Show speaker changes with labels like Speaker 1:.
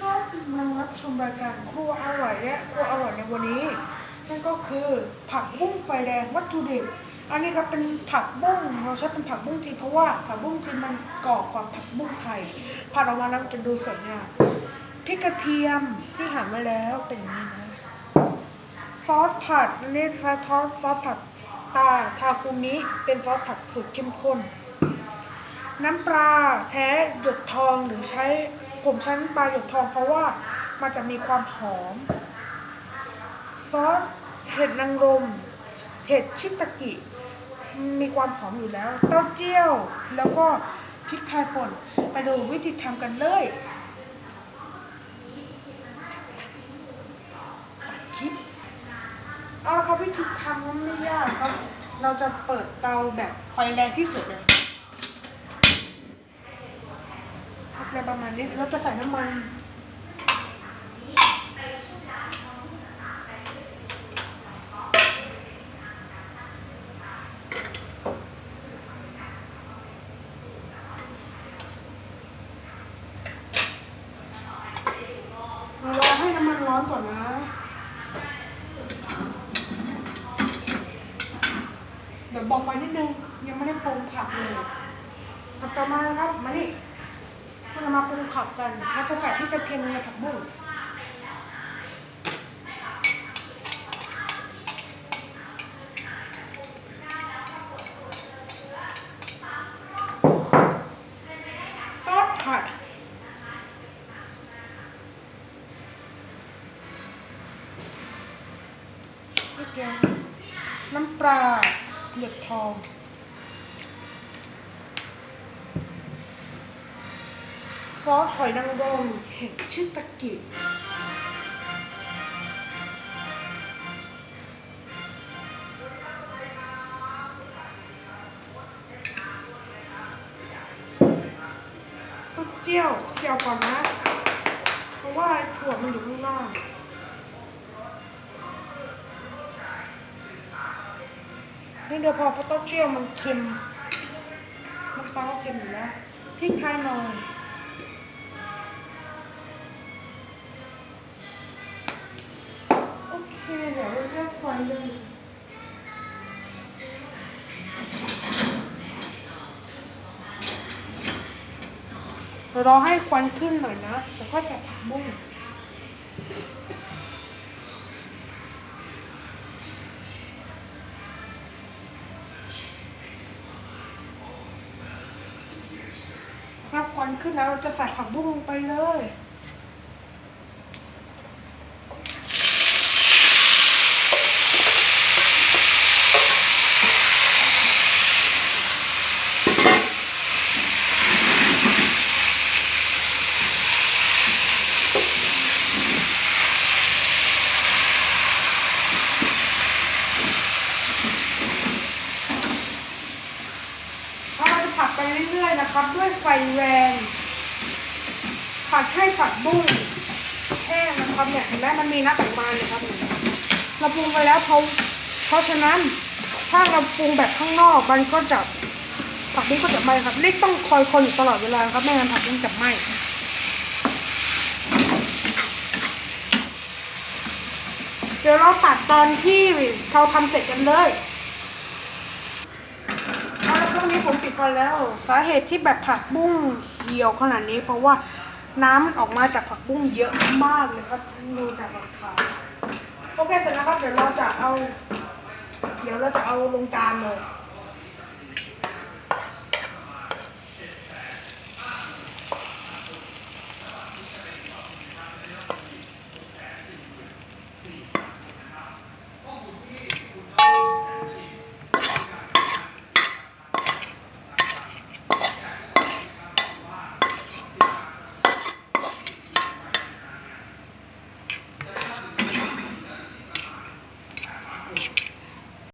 Speaker 1: ครับกำลังรับชมรายการครัวอร่อยและครัวอร่อยในวันนี้ นั่นก็คือผักบุ้งไฟแดงวัตถุดิบ อันนี้ครับเป็นผักบุ้งเราใช้เป็นผักบุ้งจีนเพราะว่าผักบุ้งจีนมันกรอบกว่าผักบุ้งไทยผัดออกมาแล้วจะดูสวยงามพริกกระเทียมที่หั่นไว้แล้วเป็นอย่างนี้นะซอสผัดนนี้ซอสซอสซอสผัดตาทาคุมิเป็นซอสผัดสูตรเข้มข้น น้ำปลาแท้หยดทองหรือใช้ผมใช้น้ำปลาหยดทองเพราะว่ามันจะมีความหอม ซอสเห็ดนางรมเห็ดชิตากิ มีความหอมอยู่แล้ว เต้าเจี้ยว แล้วก็พริกไทยป่นไปดูวิธีทำกันเลยตัดคลิปเอาครับวิธีทำมันไม่ยากครับ เราจะเปิดเตาแบบไฟแรงที่สุดเลย อะไรประมาณนี้เราจะใส่น้ำมันรอให้น้ำมันร้อนก่อนนะเดี๋ยวบอกไฟนิดนึงยังไม่ได้ปรุงผักเลยผักต่อมาครับมานี่ เราจะมาปรุงผักกันเราจะใส่ที่กระเทียมในผักบุ้งซอสผัดพริกแกงน้ำปลาเหลือกทอง ซอสหอยนางรมเห็ดชิตากิต้นเจียวเจียวก่อนนะ เพราะว่าถั่วมันอยู่ข้างล่างนี่เดี๋ยวพอเพราะต้าเจียวมันเค็มน้ำปลาก็เค็มอยู่แล้วพริกไทยหน่อย รอให้ควันขึ้นหน่อยนะแล้วก็ใส่ผักบุ้งครับควันขึ้นแล้วเราจะใส่ผักบุ้งลงไปเลย เราจะผัด ยนะครับ ด้วยไฟแรงผัดให้ผักบุ้งแห้งนะครับเนี่ยเห็นไหมมันมีน้ำไขมันนะครับเราปรุงไปแล้วเพราะเพราะฉะนั้นถ้าเราปรุงแบบข้างนอกมันก็จะผักบุ้งก็จะไหม้ครับเลิกต้องคอยคนอยู่ตลอดเวลาครับไม่งั้นผักบุ้งจะไหม้เดี๋ยวเราตัดตอนที่เราทำเสร็จกันเลย เอาละ กันแล้ว สาเหตุที่แบบผักบุ้งเหี่ยวขนาดนี้เพราะว่าน้ำมันออกมาจากผักบุ้งเยอะมากเลยครับดูจากหลักฐานโอเคเสร็จแล้วครับเดี๋ยวเราจะเอา เดี๋ยวเราจะเอาลงจานเลย